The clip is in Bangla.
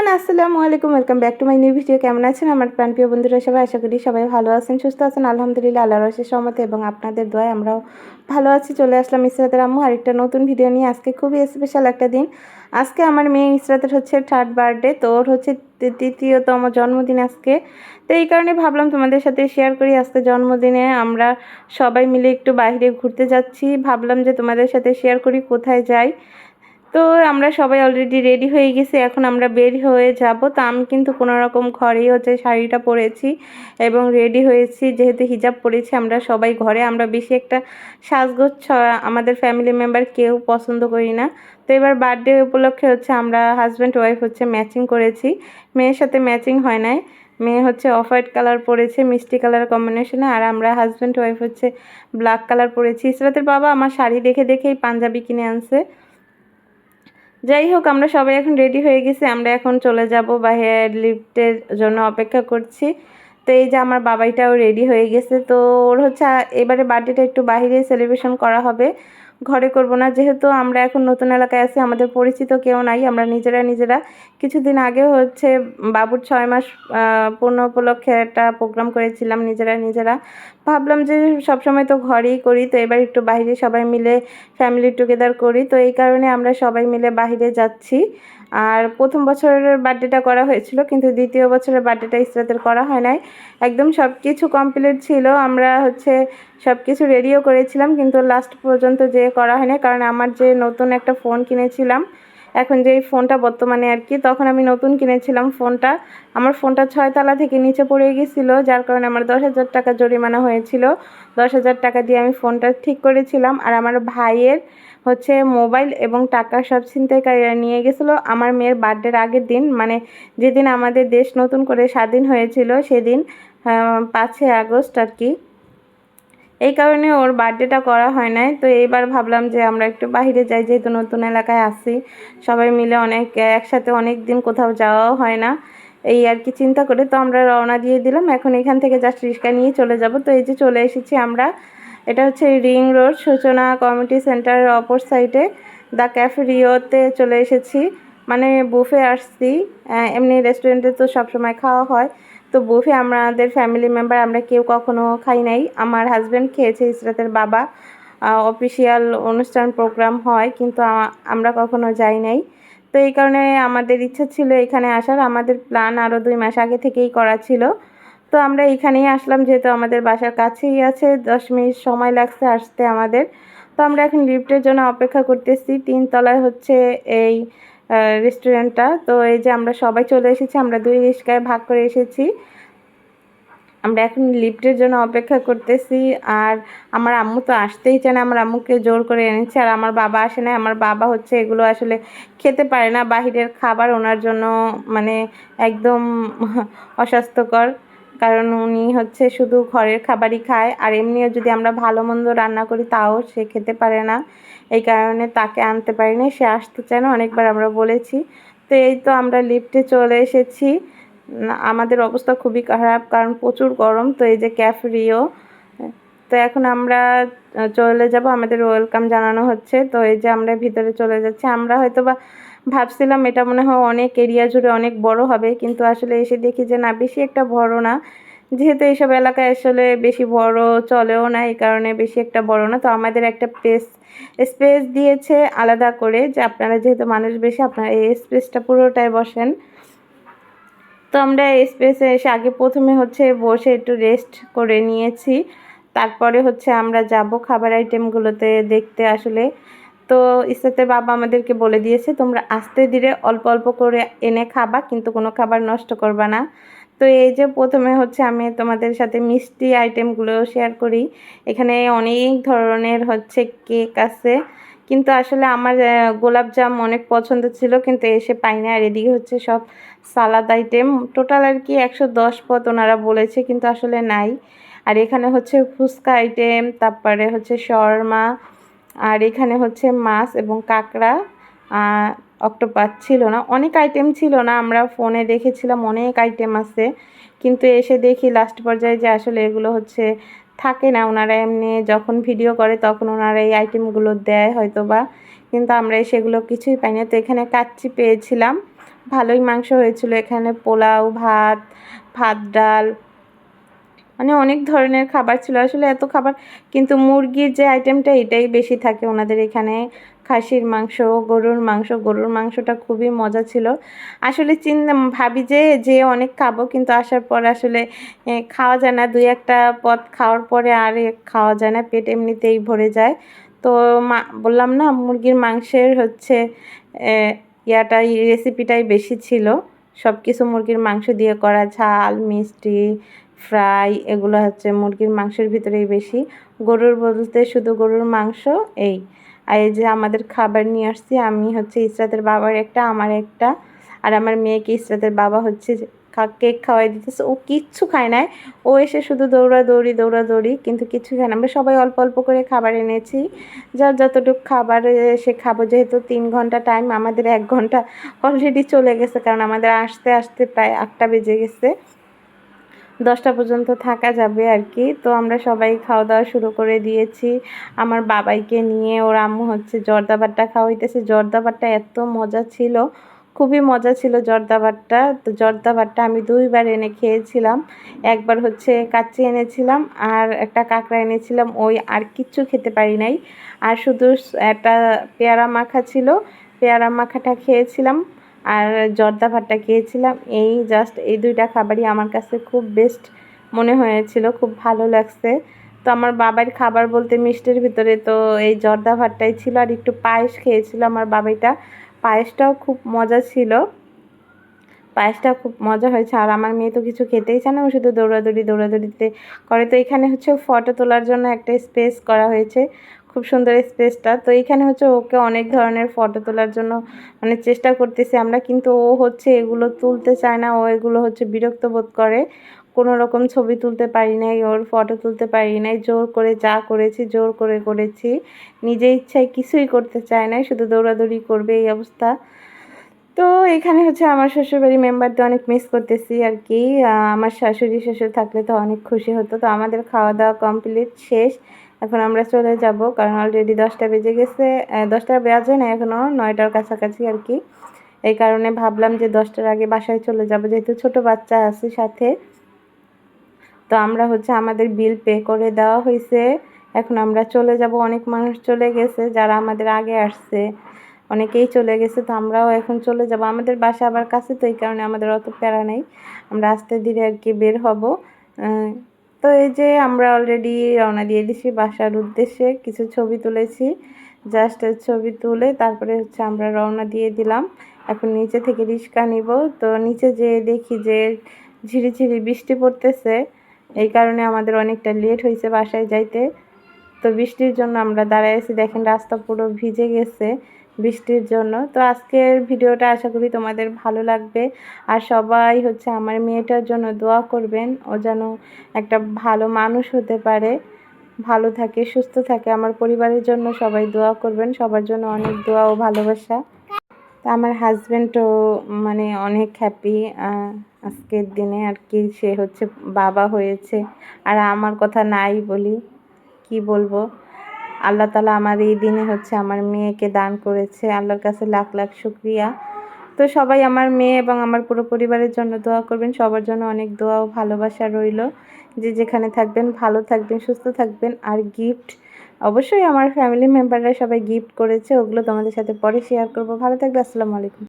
এভরিওয়ান, আসসালামু আলাইকুম। Welcome back to my new video কেমন আছেন আমার প্রাণপ্রিয় বন্ধুরা? সবাই আশা করি সবাই ভালো আছেন, সুস্থ আছেন। আলহামদুলিল্লাহ আল্লাহ রসের সহমতে এবং আপনাদের দোয়ায় আমরাও ভালো আছি। চলে আসলাম ইসরাতের আম্মু, আরেকটা নতুন ভিডিও নিয়ে। আজকে খুবই স্পেশাল একটা দিন। আজকে আমার মেয়ে ইসরাতের হচ্ছে থার্ড বার্থডে তো ওর হচ্ছে তৃতীয়তম জন্মদিন আজকে। তো এই কারণে ভাবলাম তোমাদের সাথে শেয়ার করি। আজকে জন্মদিনে আমরা সবাই মিলে একটু বাইরে ঘুরতে যাচ্ছি। ভাবলাম যে তোমাদের সাথে শেয়ার করি, কোথায় যাই। তো আমরা সবাই অলরেডি রেডি হয়ে গেছি, এখন আমরা বের হয়ে যাব। তো আমি কিন্তু কোনো রকম ঘরেই হচ্ছে শাড়িটা পরেছি এবং রেডি হয়েছি, যেহেতু হিজাব পরেছি, আমরা সবাই ঘরে। আমরা বেশি একটা সাজগোজ আমাদের ফ্যামিলি মেম্বার কেউ পছন্দ করি না। তো এবার বার্থডে উপলক্ষে হচ্ছে আমরা হাজব্যান্ড ওয়াইফ হচ্ছে ম্যাচিং করেছি। মেয়ের সাথে ম্যাচিং হয় নাই। মেয়ে হচ্ছে অফ হোয়াইট কালার পরেছে, মিষ্টি কালার কম্বিনেশনে আর আমরা হাজব্যান্ড ওয়াইফ হচ্ছে ব্ল্যাক কালার পরেছি। ইসরাতের বাবা আমার শাড়ি দেখে দেখেই পাঞ্জাবি কিনে আনছে। যাই হোক, আমরা সবাই এখন রেডি হয়ে গেছি। আমরা এখন চলে যাব বাইরে লিফ্টের জন্য অপেক্ষা করছি। তো এই যে আমার বাবাইটাও রেডি হয়ে গেছে। তো ওর হচ্ছে, এবারে বার্থডেটা একটু বাহিরে সেলিব্রেশন করা হবে। ঘরে করব না, যেহেতু আমরা এখন নতুন এলাকায় আছি, আমাদের পরিচিত কেউ নাই। আমরা নিজেরা নিজেরা কিছুদিন আগে হচ্ছে বাবুর ছয় মাস পূর্ণ উপলক্ষে একটা প্রোগ্রাম করেছিলাম নিজেরা নিজেরা। ভাবলাম যে সবসময় তো ঘরেই করি, তো এবার একটু বাইরে সবাই মিলে ফ্যামিলি টুগেদার করি। তো এই কারণে আমরা সবাই মিলে বাহিরে যাচ্ছি। আর প্রথম বছরের বার্থডেটা করা হয়েছিল, কিন্তু দ্বিতীয় বছরের বার্থডেটা ইসরাতের করা হয় নাই। একদম সব কিছু কমপ্লিট ছিল, আমরা হচ্ছে সব কিছু রেডিও করেছিলাম, কিন্তু লাস্ট পর্যন্ত যে করা হয়নি কারণ আমার যে নতুন একটা ফোন কিনেছিলাম এখন যে ফোনটা বর্তমানে আর কি, তখন আমি নতুন কিনেছিলাম ফোনটা। আমার ফোনটা ছয়তলা থেকে নিচে পড়ে গেছিল, যার কারণে আমার দশ হাজার টাকা জরিমানা হয়েছিল। দশ হাজার টাকা দিয়ে আমি ফোনটা ঠিক করেছিলাম। আর আমার ভাইয়ের হচ্ছে মোবাইল এবং টাকা সব ছিনতাইকারীরা নিয়ে গেছিল। আমার মেয়ের বার্থডের আগের দিন মানে যেদিন আমাদের দেশ নতুন করে স্বাধীন হয়েছিল, সেদিন পাঁচই আগস্ট আর কি। এই কারণে ওর বার্থডেটা করা হয় নাই। তো এইবার ভাবলাম যে আমরা একটু বাহিরে যাই, যেহেতু নতুন এলাকায় আসি সবাই মিলে অনেক, একসাথে অনেক দিন কোথাও যাওয়াও হয় না। এই আর কি চিন্তা করে তো আমরা রওনা দিয়ে দিলাম। এখন এখান থেকে জাস্ট রিক্সা নিয়ে চলে যাব। তো এই যে চলে এসেছি আমরা। এটা হচ্ছে রিং রোড, সূচনা কমিউনিটি সেন্টারের অপর সাইডে দ্য ক্যাফে রিওতে চলে এসেছি। মানে বুফে আসছি। এমনি রেস্টুরেন্টে তো সবসময় খাওয়া হয়। তো বুফে, আমাদের ফ্যামিলি মেম্বার আমরা কেউ কখনো খাই নাই। আমার হাজব্যান্ড খেয়েছে ইসরাতের বাবা। অফিসিয়াল অনুষ্ঠান প্রোগ্রাম হয়, কিন্তু আমরা কখনো যাই নাই। তো এই কারণে আমাদের ইচ্ছা ছিল এখানে আসার। আমাদের প্ল্যান আরও দুই মাস আগে থেকেই করা ছিল। তো আমরা এখানেই আসলাম, যেহেতু আমাদের বাসার কাছেই আছে। দশ মিনিট সময় লাগছে আসতে আমাদের। তো আমরা এখন লিফটের জন্য অপেক্ষা করতেছি। তিনতলায় হচ্ছে এই রেস্টুরেন্টটা তো এই যে আমরা সবাই চলে এসেছি, আমরা দুই রিস্কায় ভাগ করে এসেছি। আমরা এখন লিফটের জন্য অপেক্ষা করতেছি। আর আমার আম্মু তো আসতেই চায় না, আমার আম্মুকে জোর করে এনেছে। আর আমার বাবা আসে না আমার বাবা হচ্ছে এগুলো আসলে খেতে পারে না, বাহিরের খাবার ওনার জন্য মানে একদম অস্বাস্থ্যকর। কারণ উনি হচ্ছে শুধু ঘরের খাবারই খায়, আর এমনিও যদি আমরা ভালো মন্দ রান্না করি তাও সে খেতে পারে না। এই কারণে তাকে আনতে পারিনি, সে আসতে চায় না, অনেকবার আমরা বলেছি। তো এই তো আমরা লিফটে চলে এসেছি। আমাদের অবস্থা খুবই খারাপ কারণ প্রচুর গরম, তো এই যে ক্যাফরিও। তো এখন আমরা চলে যাব, আমাদের ওয়েলকাম জানানো হচ্ছে। তো এই যে আমরা ভিতরে চলে যাচ্ছি, আমরা হয়তো বা ভাবছিলাম এটা মনে হয় অনেক এরিয়া জুড়ে অনেক বড় হবে, কিন্তু আসলে এসে দেখি যে না, বেশি একটা বড় না। যেহেতু এইসব এলাকায় আসলে বেশি বড় চলেও না, এই কারণে বেশি একটা বড় না। তো আমাদের একটা প্লেস স্পেস দিয়েছে আলাদা করে যে আপনারা যেহেতু মানুষ বেশি, আপনারা এই স্পেসটা পুরোটাই বসেন। তো আমরা এই স্পেসে এসে আগে প্রথমে হচ্ছে বসে একটু রেস্ট করে নিয়েছি। তারপরে হচ্ছে আমরা যাব খাবার আইটেমগুলোতে দেখতে আসলে। তো ইসাতে বাবা আমাদেরকে বলে দিয়েছে, তোমরা আস্তে ধীরে অল্প অল্প করে এনে খাবা, কিন্তু কোনো খাবার নষ্ট করবা না। তো এই যে প্রথমে হচ্ছে আমি তোমাদের সাথে মিষ্টি আইটেমগুলো শেয়ার করি। এখানে অনেক ধরনের হচ্ছে কেক আছে, কিন্তু আসলে আমার গোলাপজাম অনেক পছন্দ ছিল, কিন্তু এসে পাই না আর এদিকে হচ্ছে সব সালাদ আইটেম। টোটাল আর কি একশো দশ পথ ওনারা বলেছে, কিন্তু আসলে নাই। আর এখানে হচ্ছে ফুচকা আইটেম, তারপরে হচ্ছে শর্মা আর এখানে হচ্ছে মাছ এবং কাঁকড়া অক্টোপাস ছিল না। অনেক আইটেম ছিল না, আমরা ফোনে দেখেছিলাম, অনেক আইটেম আছে। কিন্তু এসে দেখি লাস্ট পর্যায়ে যে আসলে এগুলো হচ্ছে থাকে না। ওনারা এমনি যখন ভিডিও করে তখন ওনারা এই আইটেমগুলো দেয় হয়তো বা কিন্তু আমরা সেগুলো কিছুই পাই না। তো এখানে কাচ্চি পেয়েছিলাম। ভালোই মাংস হয়েছিল। এখানে পোলাও, ভাত ভাত ডাল মানে অনেক ধরনের খাবার ছিল। আসলে এত খাবার, কিন্তু মুরগির যে আইটেমটা এটাই বেশি থাকে ওনাদের এখানে। খাসির মাংস, গরুর মাংস, গরুর মাংসটা খুবই মজা ছিল। আসলে চিন্তা ভাবি যে যে অনেক খাব, কিন্তু আসার পর আসলে খাওয়া যায় না। দুই একটা পদ খাওয়ার পরে আর খাওয়া যায় না, পেট এমনিতেই ভরে যায়। তো মা, বললাম না, মুরগির মাংসের হচ্ছে ইয়াটাই রেসিপিটাই বেশি ছিল। সব কিছু মুরগির মাংস দিয়ে করা, ঝাল, মিষ্টি ফ্রাই এগুলো হচ্ছে মুরগির মাংসের ভিতরেই বেশি। গরুর বলতে শুধু গরুর মাংস, এই। আর এই যে আমাদের খাবার নিয়ে আসছি, আমি হচ্ছে ইসরাতের বাবার একটা, আমার একটা। আর আমার মেয়েকে ইসরাতের বাবা হচ্ছে কেক খাওয়াই দিতেছে। ও কিচ্ছু খায় নাই। ও এসে শুধু দৌড়াদৌড়ি দৌড়াদৌড়ি, কিন্তু কিছু খায় না। আমরা সবাই অল্প অল্প করে খাবার এনেছি। যার যতটুকু খাবার সে খাব, যেহেতু তিন ঘণ্টা টাইম আমাদের এক ঘণ্টা অলরেডি চলে গেছে। কারণ আমাদের আসতে আসতে প্রায় আটটা বেজে গেছে। দশটা পর্যন্ত থাকা যাবে আর কি। তো আমরা সবাই খাওয়া দাওয়া শুরু করে দিয়েছি। আমার বাবাইকে নিয়ে ওর আম্মু হচ্ছে জর্দাবারটা খাওয়াইতেছে। জর্দাবারটা এত মজা ছিল। খুবই মজা ছিল জর্দাবারটা তো জর্দাবারটা আমি দুইবার এনে খেয়েছিলাম। একবার হচ্ছে কাচ্চি এনেছিলাম আর একটা কাঁকড়া এনেছিলাম। ওই আর কিচ্ছু খেতে পারি নাই। আর শুধু একটা পেয়ারা মাখা ছিল। পেয়ারা মাখাটা খেয়েছিলাম। আর জর্দা ভাতটা খেয়েছিলাম। এই জাস্ট এই দুইটা খাবারই আমার কাছে খুব বেস্ট মনে হয়েছিল, খুব ভালো লাগছে। তো আমার বাবার খাবার বলতে মিষ্টির ভিতরে তো এই জর্দা ভাতটাই ছিল আর একটু পায়েস খেয়েছিল আমার বাবাইটা। পায়েসটাও খুব মজা ছিল। পায়েসটা খুব মজা হয়েছে। আর আমার মেয়ে তো কিছু খেতেই চায় না শুধু দৌড়াদৌড়ি দৌড়াদৌড়িতে করে। তো এখানে হচ্ছে ফটো তোলার জন্য একটা স্পেস করা হয়েছে। খুব সুন্দর স্পেসটা। তো এখানে হচ্ছে ওকে অনেক ধরনের ফটো তোলার জন্য মানে চেষ্টা করতেছি আমরা, কিন্তু ও হচ্ছে এগুলো তুলতে চায় না। ও এগুলো হচ্ছে বিরক্ত বোধ করে। কোনো রকম ছবি তুলতে পারি নাই, ওর ফটো তুলতে পারি নাই। জোর করে যা করেছি, জোর করে করেছি। নিজে ইচ্ছায় কিছুই করতে চায় নাই, শুধু দৌড়াদৌড়ি করবে এই অবস্থা। তো এখানে হচ্ছে আমার শ্বশুরবাড়ি মেম্বারদের অনেক মিস করতেছি আর কি। আমার শাশুড়ি, শ্বশুর থাকলে তো অনেক খুশি হতো। তো আমাদের খাওয়া দাওয়া কমপ্লিট শেষ। এখন আমরা চলে যাব, কারণ অলরেডি দশটা বেজে গেছে দশটা বেজে না এখনও নয়টার কাছাকাছি আর কি। এই কারণে ভাবলাম যে দশটার আগে বাসায় চলে যাব, যেহেতু ছোট বাচ্চা আছে সাথে। তো আমরা হচ্ছে আমাদের বিল পে করে দেওয়া হয়েছে। এখন আমরা চলে যাব, অনেক মানুষ চলে গেছে, যারা আমাদের আগে আসছে। অনেকেই চলে গেছে, তো আমরাও এখন চলে যাব। আমাদের বাসা আবার কাছে, তো এই কারণে আমাদের অত প্যারা নেই। আমরা আস্তে ধীরে আর কি বের হব। তো এই যে আমরা অলরেডি রওনা দিয়ে দিছি বাসার উদ্দেশ্যে, কিছু ছবি তুলেছি। জাস্ট ছবি তুলে তারপরে হচ্ছে আমরা রওনা দিয়ে দিলাম। এখন নিচে থেকে রিক্সা নিব। তো নিচে যে দেখি যে ঝিরিঝিরি বৃষ্টি পড়তেছে, এই কারণে আমাদের অনেকটা লেট হয়েছে বাসায় যাইতে। তো বৃষ্টির জন্য আমরা দাঁড়াইছি দেখেন রাস্তা পুরো ভিজে গেছে। বৃষ্টির জন্য। তো আজকের ভিডিওটা আশা করি তোমাদের ভালো লাগবে। আর সবাই হচ্ছে আমার মেয়েটার জন্য দোয়া করবেন। ও যেন একটা ভালো মানুষ হতে পারে, ভালো থাকে, সুস্থ থাকে। আমার পরিবারের জন্য সবাই দোয়া করবেন। সবার জন্য অনেক দোয়া ও ভালোবাসা। তো আমার হাজব্যান্ডও মানে অনেক হ্যাপি আজকের দিনে আর কি সে হচ্ছে বাবা হয়েছে। আর আমার কথা নাই বলি, কি বলব? আল্লাহ তালা আমার এই দিনে হচ্ছে আমার মেয়েকে দান করেছে। আল্লাহর কাছে লাখ লাখ শুক্রিয়া। তো সবাই আমার মেয়ে এবং আমার পুরো পরিবারের জন্য দোয়া করবেন। সবার জন্য অনেক দোয়া ও ভালোবাসা রইল। যে যেখানে থাকবেন, ভালো থাকবেন, সুস্থ থাকবেন আর গিফট অবশ্যই আমার ফ্যামিলি মেম্বাররা সবাই গিফট করেছে। ওগুলো তোমাদের সাথে পরে শেয়ার করব। ভালো থাকবে। আসসালামু আলাইকুম।